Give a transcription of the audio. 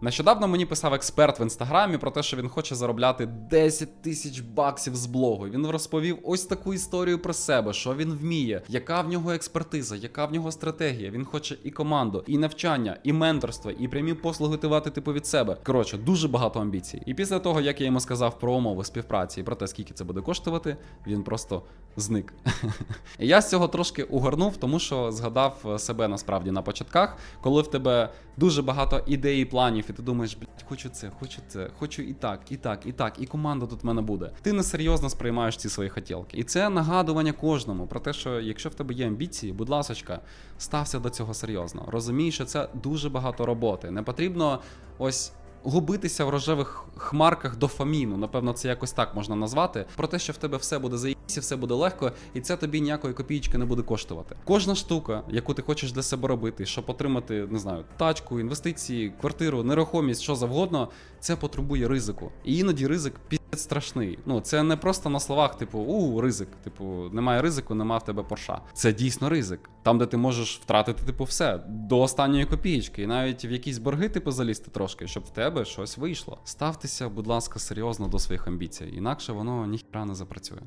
Нещодавно мені писав експерт в інстаграмі про те, що він хоче заробляти 10 тисяч баксів з блогу. Він розповів ось таку історію про себе, що він вміє, яка в нього експертиза, яка в нього стратегія. Він хоче і команду, і навчання, і менторство, і прямі послуги тивати типу від себе. Коротше, дуже багато амбіцій. І після того, як я йому сказав про умови співпраці і про те, скільки це буде коштувати, він просто зник. Я з цього трошки угорнув, тому що згадав себе насправді на початках, коли в тебе дуже багато ідей і планів, і ти думаєш, блядь, хочу це, хочу це, хочу і так, і так, і так, і команда тут в мене буде. Ти несерйозно сприймаєш ці свої хотілки. І це нагадування кожному про те, що якщо в тебе є амбіції, будь ласочка, стався до цього серйозно. Розумій, що це дуже багато роботи. Не потрібно ось. Губитися в рожевих хмарках дофаміну, напевно, це якось так можна назвати. Про те, що в тебе все буде заїсі, все буде легко, і це тобі ніякої копійки не буде коштувати. Кожна штука, яку ти хочеш для себе робити, щоб отримати, не знаю, тачку, інвестиції, квартиру, нерухомість, що завгодно, це потребує ризику. І іноді ризик страшний. Ну це не просто на словах, типу, у ризик. Типу, немає ризику, нема в тебе порша. Це дійсно ризик. Там, де ти можеш втратити, типу, все до останньої копієчки, і навіть в якісь борги, типу, залізти трошки, щоб в тебе щось вийшло. Ставтеся, будь ласка, серйозно до своїх амбіцій, інакше воно ніхіра не запрацює.